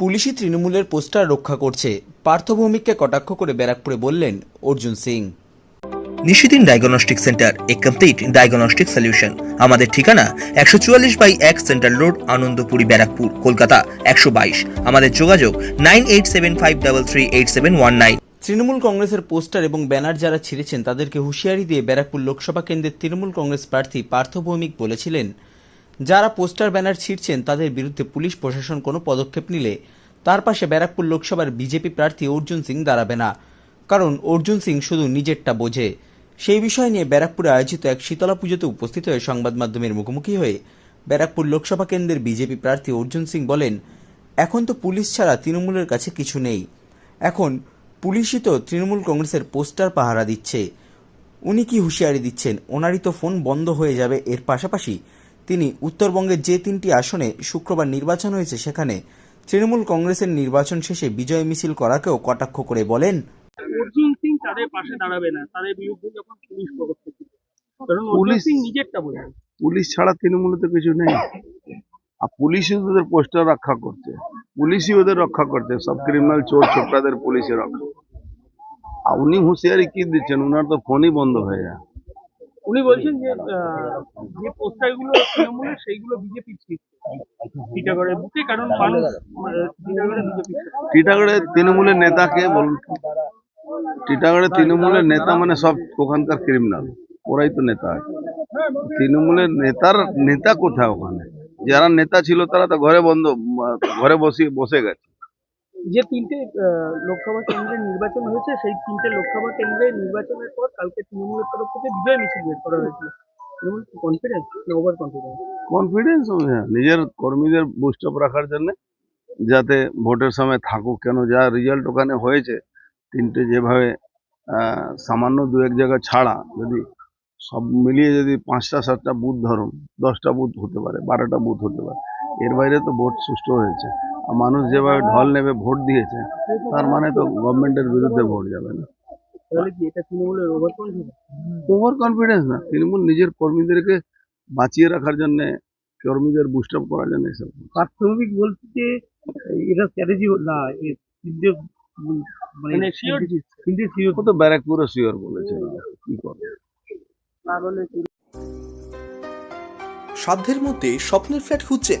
পুলিশি তৃণমূলের পোস্টার রক্ষা করছে। পার্থভৌমিককে কটাক্ষ করে ব্যারাকপুরে বললেন অর্জুন সিং। নিশিদিন ডায়াগনস্টিক সেন্টার এ কমপ্লিট ডায়াগনস্টিক সলিউশন আমাদের ঠিকানা একশো চুয়াল্লিশ বাই এক সেন্ট্রাল রোড আনন্দপুরি ব্যারাকপুর কলকাতা একশো বাইশ। আমাদের যোগাযোগ nine eight seven five double three eight seven one nine. Trinamool কংগ্রেসের পোস্টার এবং ব্যানার যারা ছিঁড়েছেন তাদেরকে হুঁশিয়ারি দিয়ে ব্যারাকপুর লোকসভা কেন্দ্রের তৃণমূল কংগ্রেস প্রার্থী পার্থ ভৌমিক বলেছিলেন যারা পোস্টার ব্যানার ছিঁড়ছেন তাদের বিরুদ্ধে পুলিশ, প্রশাসন কোনো পদক্ষেপ নিলে তার পাশে ব্যারাকপুর লোকসভার বিজেপি প্রার্থী অর্জুন সিং দাঁড়াবে না। কারণ অর্জুন সিং শুধু নিজেরটা বোঝে। সেই বিষয় নিয়ে ব্যারাকপুরে আয়োজিত এক শীতলা পুজোতে উপস্থিত হয়ে সংবাদ মাধ্যমের মুখোমুখি হয়ে ব্যারাকপুর লোকসভা কেন্দ্রের বিজেপি প্রার্থী অর্জুন সিং বলেন, এখন তো পুলিশ ছাড়া তৃণমূলের কাছে কিছু নেই। এখন পুলিশই তো তৃণমূল কংগ্রেসের পোস্টার পাহারা দিচ্ছে। উনি কি হুঁশিয়ারি দিচ্ছেন? ওনারই তো ফোন বন্ধ হয়ে যাবে। এর পাশাপাশি তিনি উত্তরবঙ্গের যে তিনটি আসনে শুক্রবার নির্বাচন হয়েছে সেখানে তৃণমূল কংগ্রেসের নির্বাচন শেষে বিজয় মিছিল করাকেও কটাক্ষ করে বলেন। অর্জুন সিং তাদের পাশে দাঁড়াবে না তাদের বিরুদ্ধে যখন পুলিশ পদক্ষেপ কারণ অর্জুন পুলিশ- সিং নিজেরটা বোঝে পুলিশ ছাড়া তৃণমূলে তো কিছু নেই। আর পুলিশই ওদের পোস্টার রক্ষা করছে। পুলিশই ওদের রক্ষা করছে। সব ক্রিমিনাল চোর ছোকরাদের পুলিশে রক্ষা। আর উনি হুঁশিয়ারি কি দিচ্ছেন? উনার তো ফোনই বন্ধ হয়ে যায়। উনি বলছেন যে যে পোস্টারগুলো তৃণমূলের, সেইগুলো বিজেপি টিটাগড়ের বুকে, কারণ তৃণমূলের নেতাকে বলুন। টিটাগড়ে তৃণমূলের নেতা মানে সব ওখানকার ক্রিমিনাল ওরাই তো নেতা। তৃণমূলের নেতার নেতা কোথায় ওখানে? যারা নেতা ছিল তারা তো ঘরে বন্ধ, ঘরে বসে বসে গেছে। যে তিনটে লোকসভা কেন্দ্রের নির্বাচন হয়েছে, সেই তিনটে লোকসভা কেন্দ্রের নির্বাচনের পর কালকে তৃণমূলের তরফ থেকে বিজয় মিছিল বের করা হয়েছিল। কনফিডেন্স ওভার কনফিডেন্স কনফিডেন্স নিজের কর্মীদের বুস্ট আপ রাখার জন্য, যাতে ভোটের সময় থাকুক। কেন যা রেজাল্ট ওখানে হয়েছে, তিনটে যেভাবে সামান্য দু এক জায়গা ছাড়া, যদি সব মিলিয়ে যদি পাঁচটা, সাতটা বুথ ধরুন, দশটা বুথ হতে পারে, বারোটা বুথ হতে পারে, এর বাইরে তো ভোট সুষ্ঠু হয়েছে। মানুষ যেভাবে ঢল নেবে ভোট দিয়েছে তার মানে তো গভর্নমেন্টের বিরুদ্ধে ভোট যাবে না। ওভার কনফিডেন্স না তৃণমূল নিজের কর্মীদেরকে বাঁচিয়ে রাখার জন্য কর্মীদের বুস্ট আপ করার জন্য এসব প্রাথমিক বলছে যে এটা স্ট্র্যাটেজি না মানে ও তো ব্যারাকপুরে শিওর বলেছে কি করবে? সাধ্যের মধ্যে স্বপ্নের ফ্ল্যাট খুঁজছেন